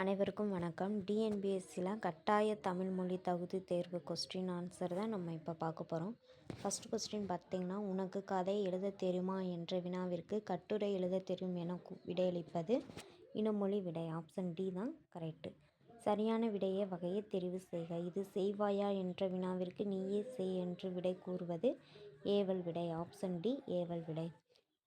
அனைவருக்கும் வணக்கம். டிஎன்பிஎஸ்சியில் கட்டாய தமிழ் மொழி தகுதி தேர்வு கொஸ்டின் ஆன்சர் தான் நம்ம இப்போ பார்க்க போகிறோம் ஃபஸ்ட் கொஸ்டின் பார்த்திங்கன்னா உனக்கு கதை எழுத தெரியுமா என்ற வினாவிற்கு கட்டுரை எழுத தெரியும் என விடையளிப்பது இனமொழி விடை. ஆப்ஷன் டி தான் கரெக்டு சரியான விடையை வகையை தெரிவு செய்க. இது செய்வாயா என்ற வினாவிற்கு நீயே செய் என்று விடை கூறுவது ஏவல் விடை. ஆப்ஷன் டி ஏவல் விடை.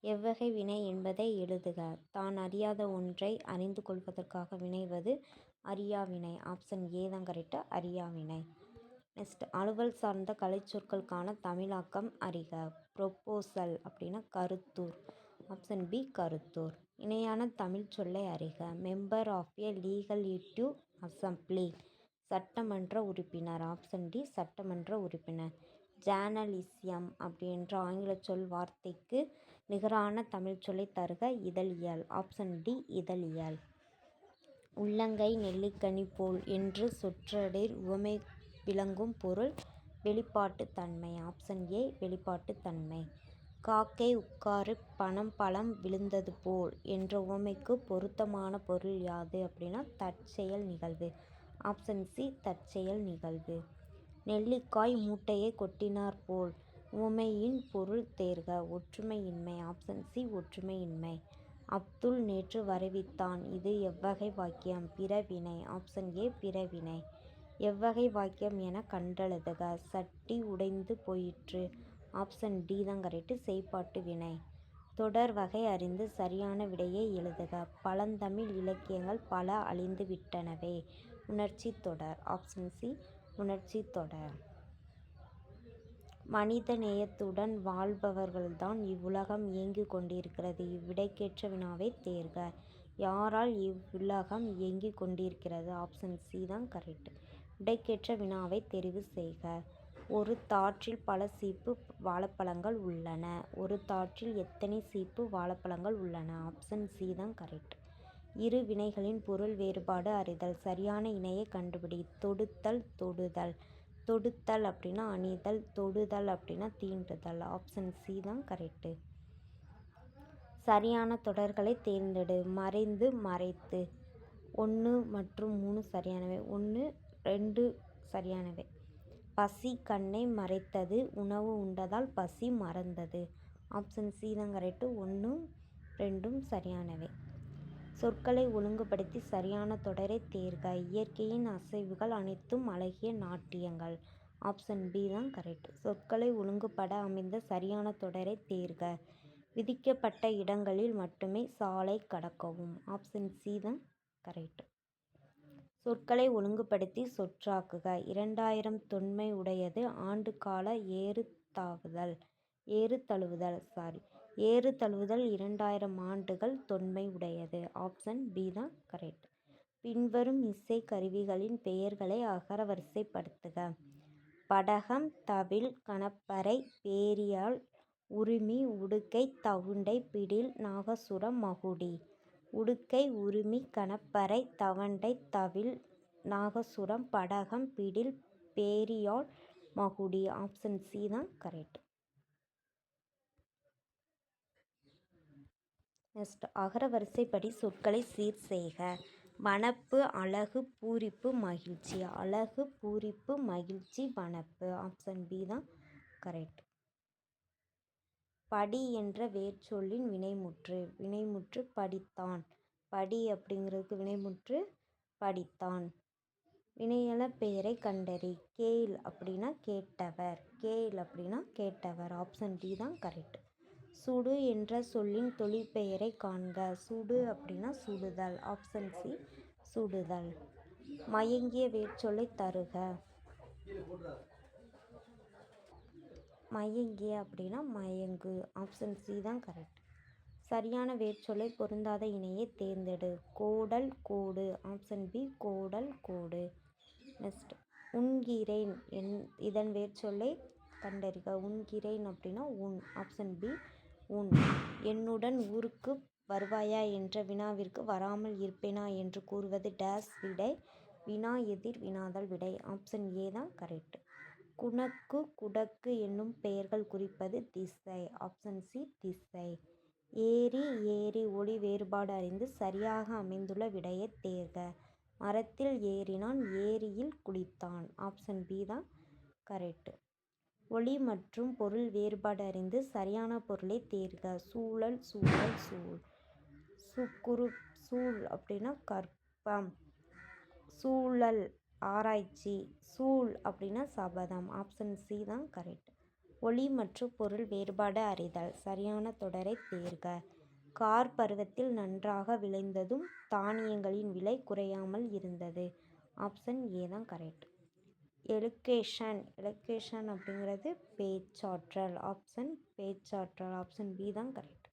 எவ்வகை வினை என்பதை எழுதுக. தான் அறியாத ஒன்றை அறிந்து கொள்வதற்காக வினைவது அறியா வினை. ஆப்ஷன் ஏ தான் கரெக்டாக அறியா வினை. நெக்ஸ்ட் அலுவல் சார்ந்த கலைச்சொற்களுக்கான தமிழாக்கம் அறிக. ப்ரொப்போசல் அப்படின்னா கருத்தூர். Option B Karuthur. இணையான தமிழ் சொல்லை அறிக. Member of a legislative assembly. சட்டமன்ற உறுப்பினர். ஆப்ஷன் டி சட்டமன்ற உறுப்பினர். ஜேர்னலிசியம் அப்படின்ற ஆங்கில சொல் வார்த்தைக்கு நிகரான தமிழ் சொல்லை தருக இதழியல். Option D இதழியல். உள்ளங்கை நெல்லிக்கனி போல் என்று சொற்றொடரில் உவமை விளங்கும் பொருள் வெளிப்பாட்டுத் தன்மை. ஆப்ஷன் ஏ வெளிப்பாட்டுத் தன்மை. காக்கை உட்காரு பணம் பழம் விழுந்தது போல் என்ற உவமைக்கு பொருத்தமான பொருள் யாது அப்படின்னா தற்செயல் நிகழ்வு. ஆப்ஷன் சி தற்செயல் நிகழ்வு. நெல்லிக்காய் மூட்டையை கொட்டினார் போல் உமையின் பொருள் தேர்க ஒற்றுமையின்மை ஆப்ஷன் சி ஒற்றுமையின்மை. அப்துல் நேற்று வரவித்தான் இது எவ்வகை வாக்கியம்? பிறவினை ஆப்ஷன் ஏ பிறவினை. எவ்வகை வாக்கியம் என கண்டெழுதுக சட்டி உடைந்து போயிற்று. ஆப்ஷன் டி தான் கரெக்டு செய்பாட்டு வினை. தொடர் வகை அறிந்து சரியான விடையை எழுதுக. பழந்தமிழ் இலக்கியங்கள் பல அழிந்து விட்டனவே உணர்ச்சி தொடர் ஆப்ஷன் சி உணர்ச்சி தொடர். மனித நேயத்துடன் வாழ்பவர்கள்தான் இவ்வுலகம் இயங்கிக் கொண்டிருக்கிறது. இவ்விடைக்கேற்ற வினாவைத் தேர்க. யாரால் இவ்வுலகம் இயங்கிக் கொண்டிருக்கிறது? ஆப்ஷன் சி தான் கரெக்ட். விடைக்கேற்ற வினாவை தெரிவு செய்க. ஒரு தாற்றில் பல சீப்பு வாழைப்பழங்கள் உள்ளன. ஒரு தாற்றில் எத்தனை சீப்பு வாழைப்பழங்கள் உள்ளன? ஆப்ஷன் சி தான் கரெக்ட். இரு வினைகளின் பொருள் வேறுபாடு அறிதல். சரியான இணையை கண்டுபிடி. தொடுத்தல் தொடுதல். தொடுத்தல் அப்படின்னா அணிதல் தொடுதல் அப்படின்னா தீண்டுதல். ஆப்ஷன் சி தான் கரெக்டு சரியான தொடர்களை தேர்ந்தெடு. மறைந்து மறைத்து. ஒன்று மற்றும் மூணு சரியானவை. ஒன்று ரெண்டு சரியானவை. பசி கண்ணை மறைத்தது. உணவு உண்டதால் பசி மறந்தது. ஆப்ஷன் சி தான் கரெக்டு ஒன்றும் ரெண்டும் சரியானவை. சொற்களை ஒழுங்குபடுத்தி சரியான தொடரை தேர்க. இயற்கையின் அசைவுகள் அனைத்தும் அழகிய நாட்டியங்கள். ஆப்ஷன் பி தான் கரெக்ட். சொற்களை ஒழுங்குபட அமைந்த சரியான தொடரை தேர்க. விதிக்கப்பட்ட இடங்களில் மட்டுமே சாலை கடக்கவும். ஆப்ஷன் சி தான் கரெக்ட். சொற்களை ஒழுங்குபடுத்தி சொற்றாக்குக. இரண்டாயிரம் தொன்மை உடையது ஆண்டு கால ஏறு தாவுதல். ஏறு தழுவுதல். சாரி. ஏறு தழுவுதல் இரண்டாயிரம் ஆண்டுகள் தொன்மை உடையது. ஆப்ஷன் பி தான் கரெக்ட். பின்வரும் இசை கருவிகளின் பெயர்களை அகரவரிசைப்படுத்துக படகம் தவில் கணப்பறை பேரியாழ் உருமி உடுக்கை தவுண்டை பிடில் நாகசுரம் மகுடி. உடுக்கை உருமி கணப்பறை தவண்டை தவில் நாகசுரம் படகம் பிடில் பேரியாழ் மகுடி. ஆப்ஷன் சி தான் கரெக்ட். நெக்ஸ்ட் அகரவரிசைப்படி சொற்களை சீர் செய்க. வனப்பு அழகு பூரிப்பு மகிழ்ச்சி. அழகு பூரிப்பு மகிழ்ச்சி வனப்பு. ஆப்ஷன் பி தான் கரெக்ட் படி என்ற வேர்ச்சொல்லின் வினைமுற்று. வினைமுற்று படித்தான். படி அப்படிங்கிறதுக்கு வினைமுற்று படித்தான். வினையள பெயரை கண்டறி. கேள் அப்படின்னா கேட்டவர். கேள் அப்படின்னா கேட்டவர். ஆப்ஷன் டி தான் கரெக்ட் சுடு என்ற சொல்லின் தொழிற்பெயரை காண்க. சுடு அப்படின்னா சுடுதல். ஆப்ஷன் சி சுடுதல். மயங்கிய வேர்ச்சொல்லை தருக. மயங்கிய அப்படின்னா மயங்கு. ஆப்ஷன் சி தான் கரெக்ட் சரியான வேர்ச்சொல்லை பொருந்தாத இணையை தேர்ந்தெடு. கோடல் கோடு. ஆப்ஷன் பி கோடல் கோடு. நெக்ஸ்ட் உண்கிறேன் என் இதன் வேர்ச்சொல்லை கண்டறிக. உண்கிறேன் அப்படின்னா உன் ஆப்ஷன் பி உன் என்னுடன் ஊருக்கு வருவாயா என்ற வினாவிற்கு வராமல் இருப்பேனா என்று கூறுவது டேஸ் விடை. வினா எதிர் வினாதல் விடை. ஆப்ஷன் ஏ தான் கரெக்ட். குணக்கு குடக்கு என்னும் பெயர்கள் குறிப்பது திசை. ஆப்ஷன் சி திசை. ஏரி ஏரி ஒளி வேறுபாடு அறிந்து சரியாக அமைந்துள்ள விடையை தேர்க. மரத்தில் ஏறினான் ஏரியில் குளித்தான். ஆப்ஷன் பி தான் கரெக்டு. ஒளி மற்றும் பொருள் வேறுபாடு அறிந்து சரியான பொருளை தேர்க. சூழல் சூழல் சூழ். சுக்குரு சூழ் அப்படின்னா கற்பம். சூழல் ஆராய்ச்சி. சூழ் அப்படின்னா சபதம். ஆப்ஷன் சி தான் கரெக்ட். ஒளி மற்றும் பொருள் வேறுபாடு அறிதல். சரியான தொடரை தேர்க. கார் பருவத்தில் நன்றாக விளைந்ததும் தானியங்களின் விலை குறையாமல் இருந்தது. ஆப்ஷன் ஏ தான் கரெக்ட். எலுக்கேஷன் எலுக்கேஷன் அப்படிங்கிறது பேச்சாற்றல். ஆப்ஷன் பேச்சாற்றல். ஆப்ஷன் பி தான் கரெக்ட்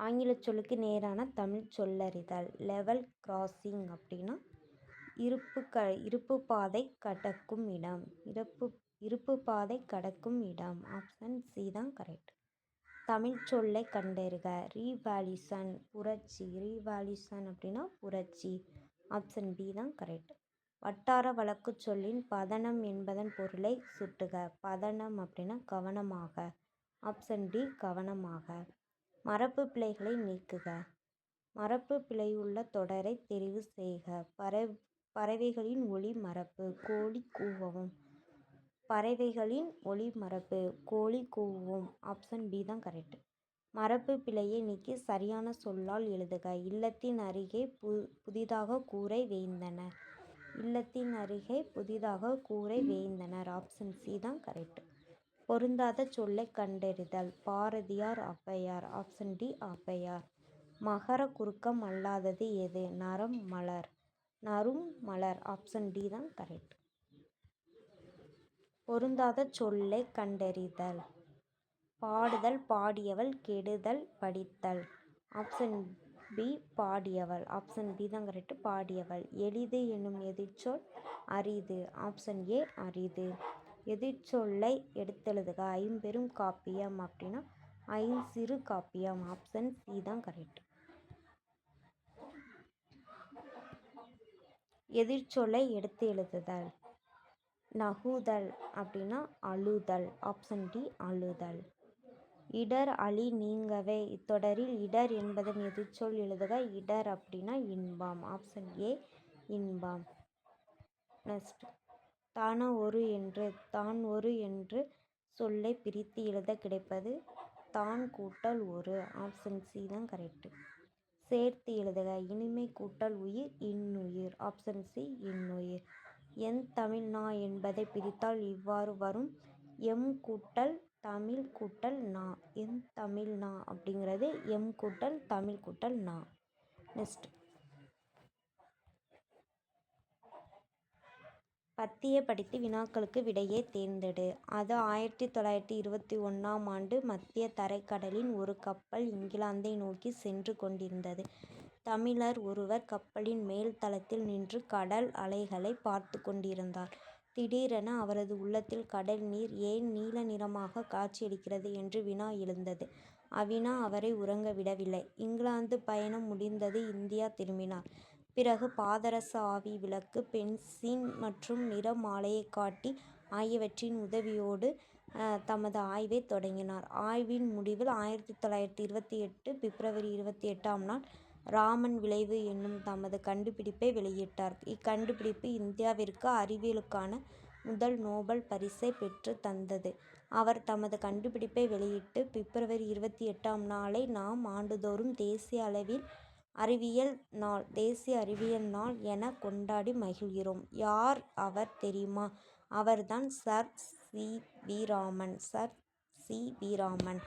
ஆங்கில சொல்லுக்கு நேரான தமிழ் சொல்லறிதல். லெவல் கிராசிங் அப்படின்னா இருப்பு க இருப்பு பாதை கடக்கும் இடம். இருப்பு இருப்பு பாதை கடக்கும் இடம். ஆப்ஷன் சி தான் கரெக்ட் தமிழ் சொல்லை கண்டறிக. ரீவால்யூஷன் புரட்சி. ரீவேல்யூஷன் அப்படின்னா புரட்சி. ஆப்ஷன் பி தான் கரெக்ட் வட்டார வழக்கு சொல்லின் பதனம் என்பதன் பொருளை சுட்டுக. பதனம் அப்படின்னா கவனமாக. ஆப்ஷன் டி கவனமாக. மரபு பிழைகளை நீக்குக. மரபு பிழையுள்ள தொடரை தெரிவு செய்க. பறவை பறவைகளின் ஒலி மரபு கோழி கூவவும். பறவைகளின் ஒலி மரபு கோழி கூவும் ஆப்ஷன் பி தான் கரெக்ட் மரபு பிழையை நீக்கி சரியான சொல்லால் எழுதுக. இல்லத்தின் அருகே பு புதிதாக கூரை வேய்ந்தனர் இல்லத்தின் அருகே புதிதாக கூரை வேய்ந்தனர். ஆப்ஷன் சி தான் கரெக்ட் பொருந்தாத சொல்லை கண்டறிதல். பாரதியார் ஔவையார் ஆப்ஷன் டி ஔவையார் மகர குறுக்கம் அல்லாதது எது? நரம் மலர். நரும் மலர். ஆப்ஷன் டி தான் கரெக்ட் பொருந்தாத சொல்லை கண்டறிதல். பாடுதல் பாடியவள் கெடுதல் படித்தல். ஆப்ஷன் பி பாடியவள். ஆப்ஷன் பி தான் கரெக்ட் பாடியவள். எளிது என்னும் எதிர்ச்சொல் அரிது. ஆப்ஷன் ஏ அரிது. எதிர்ச்சொல்லை எடுத்தெழுதுக. ஐம்பெரும் காப்பியம் அப்படின்னா ஐஞ்சிறு காப்பியம். ஆப்ஷன் சி தான் கரெக்ட் எதிர்ச்சொல்லை எடுத்து எழுதுதல் நகுதல் அப்படின்னா அழுதல். Option D அழுதல். இடர் அழி நீங்கவே. இத்தொடரில் இடர் என்பதன் எதிர்ச்சொல் எழுதுக. இடர் அப்படின்னா இன்பம். ஆப்ஷன் ஏ இன்பம். நெக்ஸ்ட் தான ஒரு என்று தான் ஒரு என்று சொல்லை பிரித்து எழுத கிடைப்பது தான் கூட்டல் ஒரு. ஆப்ஷன் சி தான் கரெக்டு சேர்த்து எழுதுக. இனிமை கூட்டல் உயிர் இன்னுயிர். ஆப்ஷன் சி இன்னுயிர். என் தமிழ் நா என்பதை பிரித்தால் இவ்வாறு வரும். எம் கூட்டல் தமிழ் கூட்டல் நா எம் தமிழ் நா அப்படிங்கிறது எம் கூட்டல் தமிழ் கூட்டல் நா நெக்ஸ்ட் பத்தியை படித்து வினாக்களுக்கு விடையை தேர்ந்தெடு அது ஆயிரத்தி தொள்ளாயிரத்தி இருபத்தி ஒன்றாம் ஆண்டு மத்திய தரைக்கடலின் ஒரு கப்பல் இங்கிலாந்தை நோக்கி சென்று கொண்டிருந்தது. தமிழர் ஒருவர் கப்பலின் மேல் தளத்தில் நின்று கடல் அலைகளை பார்த்து கொண்டிருந்தார். திடீரென அவரது உள்ளத்தில் கடல் நீர் ஏன் நீல நிறமாக காட்சியளிக்கிறது என்று வினா எழுந்தது. அவ்வினா அவரை உறங்க விடவில்லை. இங்கிலாந்து பயணம் முடிந்தது இந்தியா திரும்பினார். பிறகு பாதரச ஆவி விளக்கு பென்சின் மற்றும் நிறமாலையைக் காட்டி ஆகியவற்றின் உதவியோடு தமது ஆய்வைத் தொடங்கினார். ஆய்வின் முடிவில் ஆயிரத்தி தொள்ளாயிரத்தி இருபத்தி எட்டு பிப்ரவரி இருபத்தி எட்டாம் நாள் ராமன் விளைவு என்னும் தமது கண்டுபிடிப்பை வெளியிட்டார். இக்கண்டுபிடிப்பு இந்தியாவிற்கு அறிவியலுக்கான முதல் நோபல் பரிசை பெற்றுத் தந்தது. அவர் தமது கண்டுபிடிப்பை வெளியிட்டு பிப்ரவரி இருபத்தி எட்டாம் நாளை நாம் ஆண்டுதோறும் தேசிய அளவில் அறிவியல் நாள் தேசிய அறிவியல் நாள் என கொண்டாடி மகிழ்கிறோம். யார் அவர் தெரியுமா? அவர்தான் sir C. V. Raman. Sir C. V. Raman.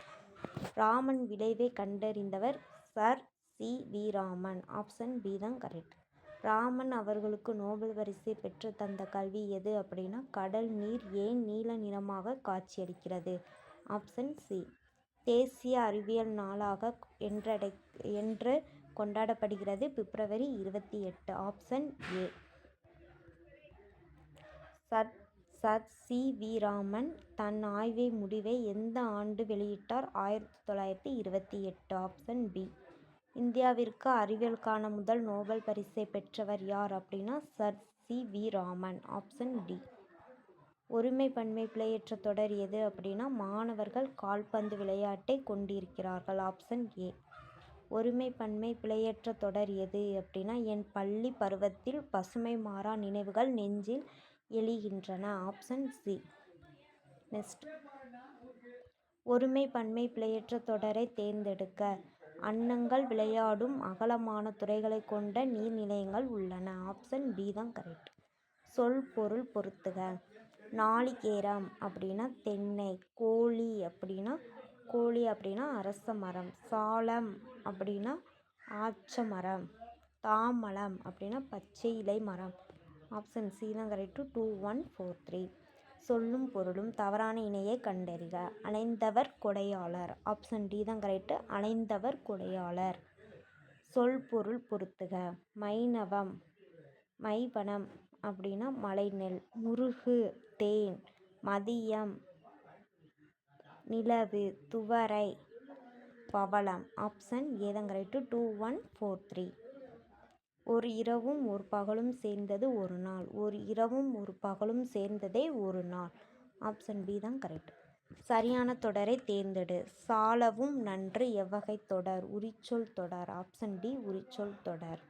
Raman விளைவை கண்டறிந்தவர் sir C. V. Raman. Option B தான் கரெக்ட். ராமன் அவர்களுக்கு நோபல் பரிசை பெற்றுத் தந்த கல்வி எது அப்படின்னா கடல் நீர் ஏன் நீல நிறமாக காட்சியளிக்கிறது ஆப்ஷன் சி. தேசிய அறிவியல் நாளாக என்றடை என்று கொண்டாடப்படுகிறது பிப்ரவரி இருபத்தி எட்டு option A sir sir C V Raman தன் ஆய்வை முடிவை எந்த ஆண்டு வெளியிட்டார் ஆயிரத்தி தொள்ளாயிரத்தி இருபத்தி எட்டு ஆப்ஷன் பி இந்தியாவிற்கு அறிவியலுக்கான முதல் நோபல் பரிசை பெற்றவர் யார் அப்படின்னா sir C V Raman option D. ஒருமை பன்மை பிழையற்ற தொடர் எது அப்படின்னா மாணவர்கள் கால்பந்து விளையாட்டை கொண்டிருக்கிறார்கள் ஆப்ஷன் ஏ. ஒருமை பன்மை பிழையற்ற தொடர் எது அப்படின்னா என் பள்ளி பருவத்தில் பசுமை மாறா நினைவுகள் நெஞ்சில் எழுகின்றன ஆப்ஷன் சி. நெக்ஸ்ட். ஒருமை பன்மை பிழையற்ற தொடரை தேர்ந்தெடுக்க அன்னங்கள் விளையாடும் அகலமான துறைகளை கொண்ட நீர்நிலைகள் உள்ளன. ஆப்ஷன் பி தான் கரெக்ட். சொல் பொருள் பொறுத்துக நாளிகேரம் அப்படின்னா தென்னை கோழி அப்படின்னா கோழி அப்படின்னா அரச மரம் சாலம் அப்படின்னா ஆச்ச மரம் தாமலம் அப்படின்னா பச்சை இலை மரம். ஆப்ஷன் சி தான் correct. Two one four three. சொல்லும் பொருளும் தவறான இணையை கண்டறிக. அணைந்தவர் கொடையாளர். ஆப்ஷன் டி தான் கரெக்டு அணைந்தவர் கொடையாளர். சொல் பொருள் பொருத்துக. மைனவம் மைவனம் அப்படின்னா மலைநெல் முருகு தேன் மதியம் நிலவு துவரை பவளம். ஆப்ஷன் ஏதங்கரைட்டு டூ ஒன் ஃபோர் த்ரீ ஒரு இரவும் ஒரு பகலும் சேர்ந்தது ஒரு நாள். ஒரு இரவும் ஒரு பகலும் சேர்ந்ததே ஒரு நாள். ஆப்ஷன் பி தான் கரெக்ட். சரியான தொடரை தேர்ந்தெடு. சாலவும் நன்று எவ்வகை தொடர்? உரிச்சொல் தொடர். ஆப்ஷன் டி உரிச்சொல் தொடர்.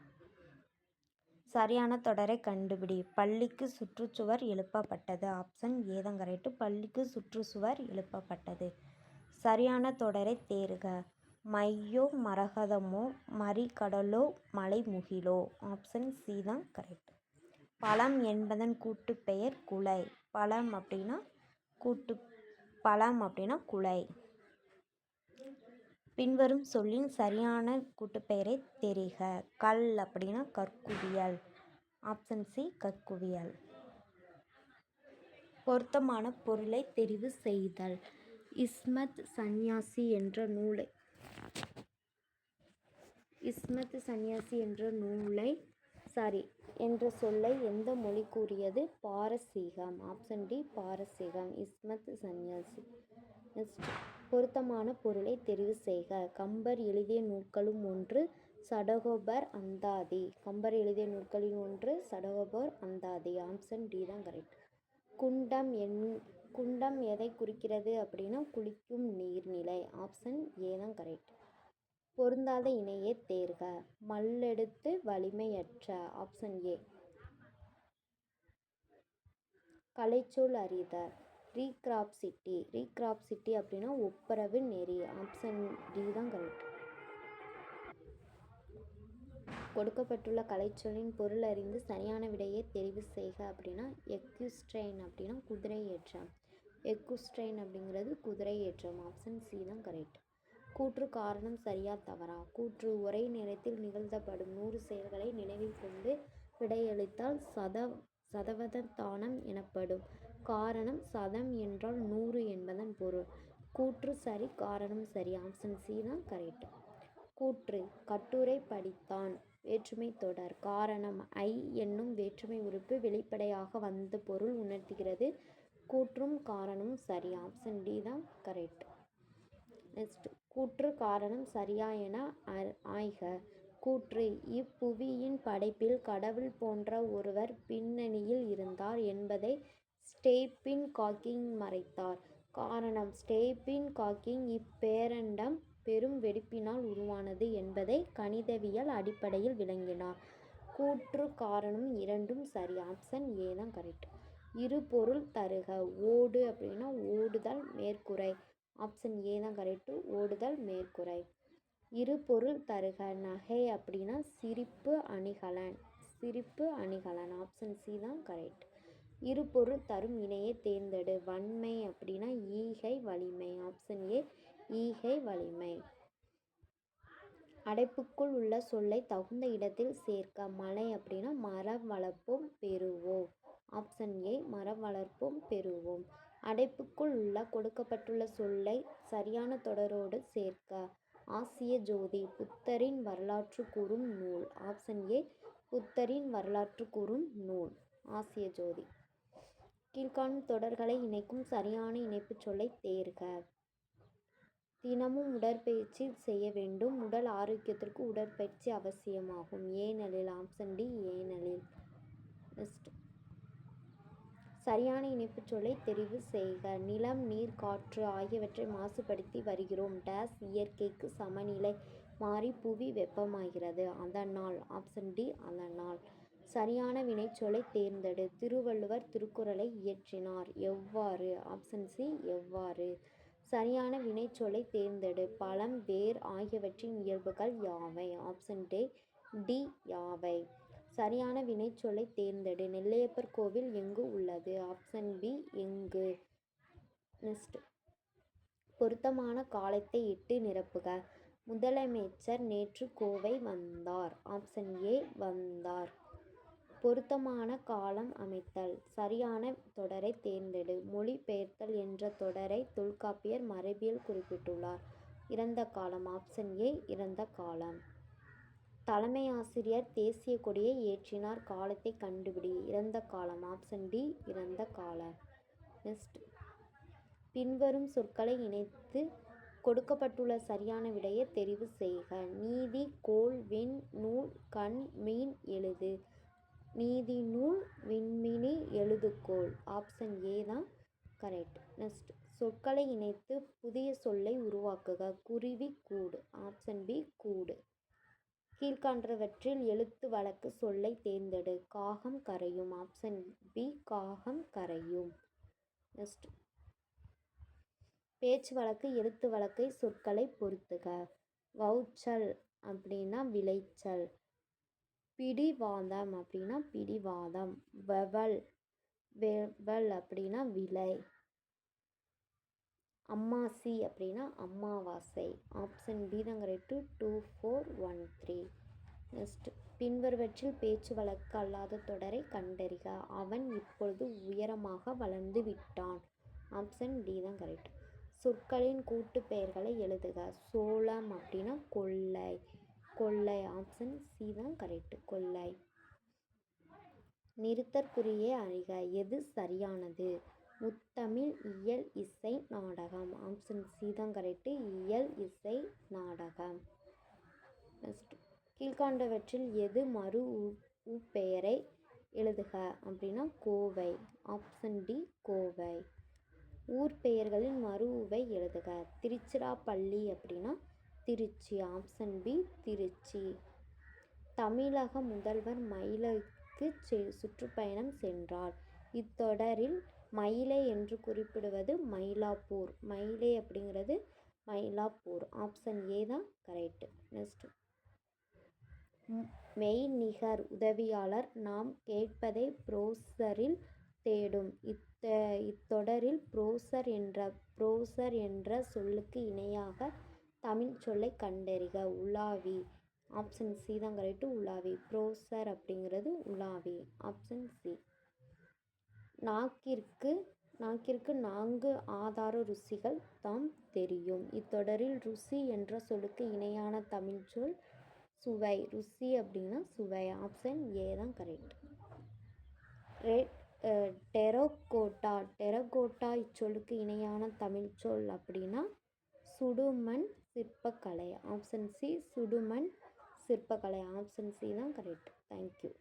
சரியான தொடரை கண்டுபிடி. பள்ளிக்கு சுற்றுச்சுவர் எழுப்பப்பட்டது. ஆப்ஷன் ஏதங்கரைட்டு பள்ளிக்கு சுற்றுச்சுவர் எழுப்பப்பட்டது. சரியான தொடரை தேர்க. மையோ மரகதமோ மறிகடலோ மலைமுகிலோ? ஆப்ஷன் சி தான் கரெக்ட் பழம் என்பதன் கூட்டுப்பெயர் குலை பழம் அப்படின்னா கூட்டு பழம் அப்படின்னா குலை பின்வரும் சொல்லின் சரியான கூட்டுப்பெயரை தெரிக. கல் அப்படின்னா கற்குவியல். Option C கற்குவியல். பொருத்தமான பொருளை தெரிவு செய்தல். இஸ்மத் சந்நியாசி என்ற நூலை இஸ்மத் சந்நியாசி என்ற நூலை சாரி என்ற சொல்லை எந்த மொழி கூறியது? பாரசீகம். ஆப்ஷன் டி பாரசீகம். இஸ்மத் சந்நியாசி. நெக்ஸ்ட் பொருத்தமான பொருளை தெரிவு செய்க. கம்பர் எழுதிய நூல்களும் ஒன்று சடகோபர் அந்தாதி. கம்பர் எழுதிய நூல்களில் ஒன்று சடகோபர் அந்தாதி. ஆப்ஷன் டி தான் கரெக்ட் குண்டம் என் குண்டம் எதை குறிக்கிறது அப்படின்னா குளிக்கும் நீர்நிலை. ஆப்ஷன் ஏ தான் கரெக்ட் பொருந்தாத இணையை தேர்க. மல்லெடுத்து வலிமையற்ற ஆப்ஷன் ஏ கலைச்சொல் அறிதல் ரீக்ராப் சிட்டி அப்படின்னா ஒப்புரவு நெறி. ஆப்ஷன் டி தான் கரெக்ட் கொடுக்கப்பட்டுள்ள கலைச்சொல்லின் பொருள் அறிந்து சரியான விடையை தெரிவு செய்க அப்படின்னா எக்யூஸ்ட்ரெயின் அப்படின்னா குதிரை ஏற்றம் எக்குஸ்ட்ரெயின் அப்படிங்கிறது குதிரை ஏற்றம் ஆப்ஷன் சி தான் கரெக்ட் கூற்று காரணம் சரியா தவறா? கூற்று ஒரே நேரத்தில் நிகழ்த்தப்படும் நூறு செயல்களை நினைவில் கொண்டு விடையளித்தால் சத சதவதத்தானம் எனப்படும். காரணம் சதம் என்றால் நூறு என்பதன் பொருள். கூற்று சரி காரணம் சரி. ஆப்ஷன் சி தான் கரெக்ட் கூற்று கட்டுரை படித்தான் வேற்றுமை தொடர். காரணம் ஐ என்னும் வேற்றுமை உறுப்பு வெளிப்படையாக வந்த பொருள் உணர்த்துகிறது. கூற்றும் காரணமும் சரி. ஆப்ஷன் டி தான் கரெக்ட் நெக்ஸ்ட். கூற்று காரணம் சரியா என ஆய்க. கூற்று இப்புவியின் படைப்பில் கடவுள் போன்ற ஒருவர் பின்னணியில் இருந்தார் என்பதை ஸ்டேப்பின் காக்கிங் மறைத்தார். காரணம் ஸ்டேப்பின் காக்கிங் இப்பேரண்டம் பெரும் வெடிப்பினால் உருவானது என்பதை கணிதவியல் அடிப்படையில் விளங்கினார். கூற்று காரணம் இரண்டும் சரி. ஆப்ஷன் ஏ தான் கரெக்ட். இரு பொருள் தருக. ஓடு அப்படின்னா ஓடுதல் மேற்குறை ஆப்ஷன் ஏ தான் கரெக்டு ஓடுதல் மேற்குறை. இரு பொருள் தருக. நகை அப்படின்னா சிரிப்பு அணிகலன். சிரிப்பு அணிகலன். ஆப்ஷன் சி தான் கரெக்ட் இரு பொருள் தரும் இணையை தேர்ந்தெடு. வன்மை அப்படின்னா ஈகை வலிமை. ஆப்ஷன் ஏ ஈகை வலிமை. அடைப்புக்குள் உள்ள சொல்லை தகுந்த இடத்தில் சேர்க்க. மலை அப்படின்னா மரம் வளர்ப்போம் பெறுவோம். ஆப்ஷன் ஏ மரம் வளர்ப்போம் பெறுவோம். அடைப்புக்குள் உள்ள கொடுக்கப்பட்டுள்ள சொல்லை சரியான தொடரோடு சேர்க்க. ஆசிய ஜோதி புத்தரின் வரலாற்று கூறும் நூல். ஆப்ஷன் ஏ புத்தரின் வரலாற்று கூறும் நூல். ஆசிய ஜோதி. கீழ்காணும் தொடர்களை இணைக்கும் சரியான இணைப்புச் சொல்லை தேர்க. தினமும் உடற்பயிற்சி செய்ய வேண்டும். உடல் ஆரோக்கியத்திற்கு உடற்பயிற்சி அவசியமாகும். ஏனலில் ஆப்ஷன் டி ஏனலில் நெக்ஸ்ட். சரியான இணைப்புச் சொல்லை தெரிவு செய்க. நிலம் நீர் காற்று ஆகியவற்றை மாசுபடுத்தி வருகிறோம். டேஸ் இயற்கைக்கு சமநிலை மாறி புவி வெப்பமாகிறது. அதனால் ஆப்ஷன் டி அதனால். சரியான வினைச்சொல்லை தேர்ந்தெடு. திருவள்ளுவர் திருக்குறளை இயற்றினார். எவ்வாறு? ஆப்ஷன் சி எவ்வாறு? சரியான வினைச்சொல்லை தேர்ந்தெடு. பழம் வேர் ஆகியவற்றின் இயல்புகள் யாவை? ஆப்ஷன் டே டி யாவை? சரியான வினைச்சொல்லை தேர்ந்தெடு. நெல்லையப்பர் கோவில் எங்கு உள்ளது? ஆப்ஷன் பி எங்கு? நெக்ஸ்ட். பொருத்தமான காலத்தை இட்டு நிரப்புக. முதலமைச்சர் நேற்று கோவை வந்தார். ஆப்ஷன் ஏ வந்தார். பொருத்தமான காலம் அமைத்தல். சரியான தொடரை தேர்ந்தெடு. மொழிபெயர்த்தல் என்ற தொடரை தொல்காப்பியர் மரபியல் குறிப்பிட்டுள்ளார். இறந்த காலம். ஆப்ஷன் ஏ இறந்த காலம். தலைமை ஆசிரியர் தேசிய கொடியை ஏற்றினார். காலத்தை கண்டுபிடி. இறந்த காலம். ஆப்ஷன் டி இறந்த காலம் நெக்ஸ்ட். பின்வரும் சொற்களை இணைத்து கொடுக்கப்பட்டுள்ள சரியான விடையை தெரிவு செய்க. நீதி கோல் விண் நூல் கண் மீன் எழுது. நீதி நூல் விண்மினி எழுதுகோள் ஆப்ஷன் ஏ தான் கரெக்ட். நெக்ஸ்ட். சொற்களை இணைத்து புதிய சொல்லை உருவாக்குக. குருவி கூடு. ஆப்ஷன் பி கூடு. கீழ்காண்றவற்றில் எழுத்து வழக்கு சொல்லை தேர்ந்தெடு. காகம் கரையும். ஆப்ஷன் பி காகம் கரையும். நெக்ஸ்ட். பேச்சு வழக்கு எழுத்து வழக்கை சொற்களை பொறுத்துக வவுச்சல் அப்படின்னா விளைச்சல். பிடிவாதம் அப்படின்னா பிடிவாதம். வெவல் வெவல் அப்படின்னா விலை. அம்மாசி அப்படின்னா அம்மாவாசை. ஆப்ஷன் பி தான் correct two four one three. Next. பின்வருவற்றில் பேச்சு வழக்கு அல்லாத தொடரை கண்டறிக. அவன் இப்பொழுது உயரமாக வளர்ந்து விட்டான். ஆப்ஷன் டி தான் கரெக்ட் சொற்களின் கூட்டு பெயர்களை எழுதுக. சோளம் அப்படின்னா கொள்ளை. கொள்ளை. ஆப்ஷன் சி தான் கரெக்டு கொள்ளை. நிறுத்தற்குறியே அறிக. எது சரியானது? முத்தமிழ் இயல் இசை நாடகம். ஆப்ஷன் சி தான் கரெக்டு இயல் இசை நாடகம். நெக்ஸ்ட் கீழ்காண்டவற்றில் எது மறு பெயரை எழுதுக அப்படின்னா கோவை. Option D Kovai. ஊர் பெயர்களின் மறுவை எழுதுக. திருச்சிராப்பள்ளி அப்படின்னா திருச்சி. Option B Trichy. தமிழக முதல்வர் மயிலுக்கு செ சுற்றுப்பயணம் சென்றார். இத்தொடரில் மயிலை என்று குறிப்பிடுவது மயிலாப்பூர். மயிலை அப்படிங்கிறது மயிலாப்பூர். ஆப்ஷன் ஏ தான் கரெக்டு நெக்ஸ்ட்டு மெய்நிகர் உதவியாளர் நாம் கேட்பதை ப்ரௌசரில் தேடும். இத்த இத்தொடரில் ப்ரௌசர் என்ற ப்ரௌசர் என்ற சொல்லுக்கு இணையாக தமிழ் சொல்லை கண்டறிக. உலாவி. ஆப்ஷன் சி தான் கரெக்டு உலாவி. ப்ரௌசர் அப்படிங்கிறது உலாவி. ஆப்ஷன் சி நாக்கிற்கு நாக்கிற்கு நான்கு ஆதார ருசிகள் தாம் தெரியும். இத்தொடரில் ருசி என்ற சொல்லுக்கு இணையான தமிழ் சொல் சுவை. ருசி அப்படின்னா சுவை. ஆப்ஷன் ஏ தான் கரெக்ட் ரெட் டெரோகோட்டா. டெரகோட்டா இச்சொல்லுக்கு இணையான தமிழ் சொல் அப்படின்னா சுடுமண் சிற்பக்கலை. ஆப்ஷன் சி சுடுமண் சிற்பக்கலை. ஆப்ஷன் சி தான் கரெக்ட் தேங்க்யூ